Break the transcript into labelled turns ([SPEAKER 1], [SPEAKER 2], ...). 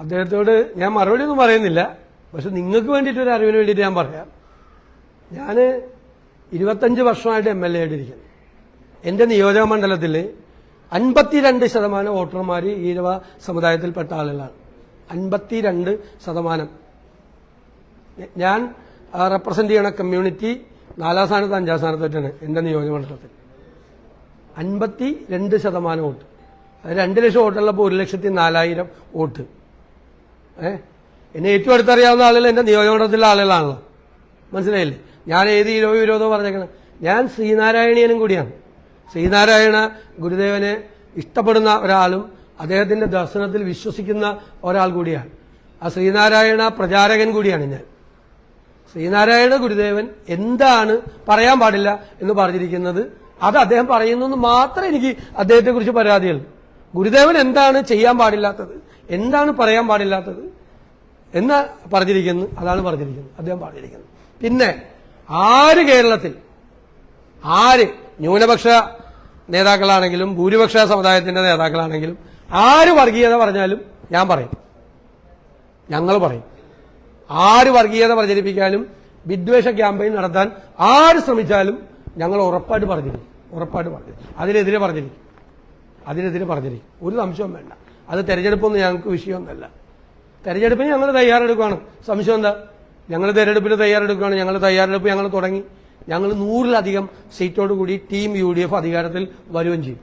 [SPEAKER 1] അദ്ദേഹത്തോട് ഞാൻ മറുപടി ഒന്നും പറയുന്നില്ല. പക്ഷെ നിങ്ങൾക്ക് വേണ്ടിയിട്ട് ഒരു അറിവിന് വേണ്ടിയിട്ട് ഞാൻ പറയാം. ഞാൻ ഇരുപത്തഞ്ച് വർഷമായിട്ട് എം എൽ എ ആയിട്ടിരിക്കുന്നു. എന്റെ നിയോജക മണ്ഡലത്തിൽ അൻപത്തിരണ്ട് ശതമാനം വോട്ടർമാർ ഈഴവ സമുദായത്തിൽപ്പെട്ട ആളുകളാണ്. അൻപത്തിരണ്ട് ശതമാനം. ഞാൻ റെപ്രസെന്റ് ചെയ്യണ കമ്മ്യൂണിറ്റി നാലാം സ്ഥാനത്ത് അഞ്ചാം സ്ഥാനത്തായിട്ടാണ് എന്റെ നിയോജക മണ്ഡലത്തിൽ. അൻപത്തി രണ്ട് ശതമാനം വോട്ട്. രണ്ട് ലക്ഷം വോട്ടുള്ളപ്പോൾ ഒരു ലക്ഷത്തി നാലായിരം വോട്ട്. ഏ? എന്നെ ഏറ്റവും അടുത്തറിയാവുന്ന ആളുകൾ എന്റെ നിയോജകമണ്ഡലത്തിലെ ആളുകളാണല്ലോ. മനസ്സിലായില്ലേ? ഞാൻ ഏത് ഇരോ വിരോധം പറഞ്ഞേക്കണം? ഞാൻ ശ്രീനാരായണീയനും കൂടിയാണ്. ശ്രീനാരായണ ഗുരുദേവനെ ഇഷ്ടപ്പെടുന്ന ഒരാളും അദ്ദേഹത്തിന്റെ ദർശനത്തിൽ വിശ്വസിക്കുന്ന ഒരാൾ കൂടിയാണ്. ആ ശ്രീനാരായണ പ്രചാരകൻ കൂടിയാണ് ഞാൻ. ശ്രീനാരായണ ഗുരുദേവൻ എന്താണ് പറയാൻ പാടില്ല എന്ന് പറഞ്ഞിരിക്കുന്നത് അത് അദ്ദേഹം പറയുന്നു എന്ന് മാത്രമേ എനിക്ക് അദ്ദേഹത്തെക്കുറിച്ച് പരാതിയുള്ളൂ. ഗുരുദേവൻ എന്താണ് ചെയ്യാൻ പാടില്ലാത്തത്? എന്താണ് പറയാൻ പാടില്ലാത്തത്? എന്ന് പറഞ്ഞിരിക്കുന്നു. അതാണ് പറഞ്ഞിരിക്കുന്നത് അദ്ദേഹം പറഞ്ഞിരിക്കുന്നത് പിന്നെ ആര് കേരളത്തിൽ? ആര്? ന്യൂനപക്ഷ നേതാക്കളാണെങ്കിലും ഭൂരിപക്ഷ സമുദായത്തിന്റെ നേതാക്കളാണെങ്കിലും ആര് വർഗീയത പറഞ്ഞാലും ഞാൻ പറയും. ഞങ്ങൾ പറയും. ആര് വർഗീയത പ്രചരിപ്പിക്കാനും വിദ്വേഷ ക്യാമ്പയിൻ നടത്താൻ ആര് ശ്രമിച്ചാലും ഞങ്ങൾ ഉറപ്പായിട്ട് പറഞ്ഞിരിക്കും. ഉറപ്പായിട്ട് പറഞ്ഞിരിക്കും. അതിനെതിരെ പറഞ്ഞിരിക്കും. അതിനെതിരെ പറഞ്ഞിരിക്കും. ഒരു സംശയവും വേണ്ട. അത് തെരഞ്ഞെടുപ്പൊന്നും ഞങ്ങൾക്ക് വിഷയമൊന്നുമല്ല. തെരഞ്ഞെടുപ്പിന് ഞങ്ങൾ തയ്യാറെടുക്കുകയാണ് സംശയം എന്താ? ഞങ്ങൾ തെരഞ്ഞെടുപ്പിന് തയ്യാറെടുക്കുകയാണ് ഞങ്ങൾ തയ്യാറെടുപ്പ് ഞങ്ങൾ തുടങ്ങി. ഞങ്ങൾ നൂറിലധികം സീറ്റോടുകൂടി ടീം യു ഡി എഫ് അധികാരത്തിൽ വരുകയും ചെയ്യും.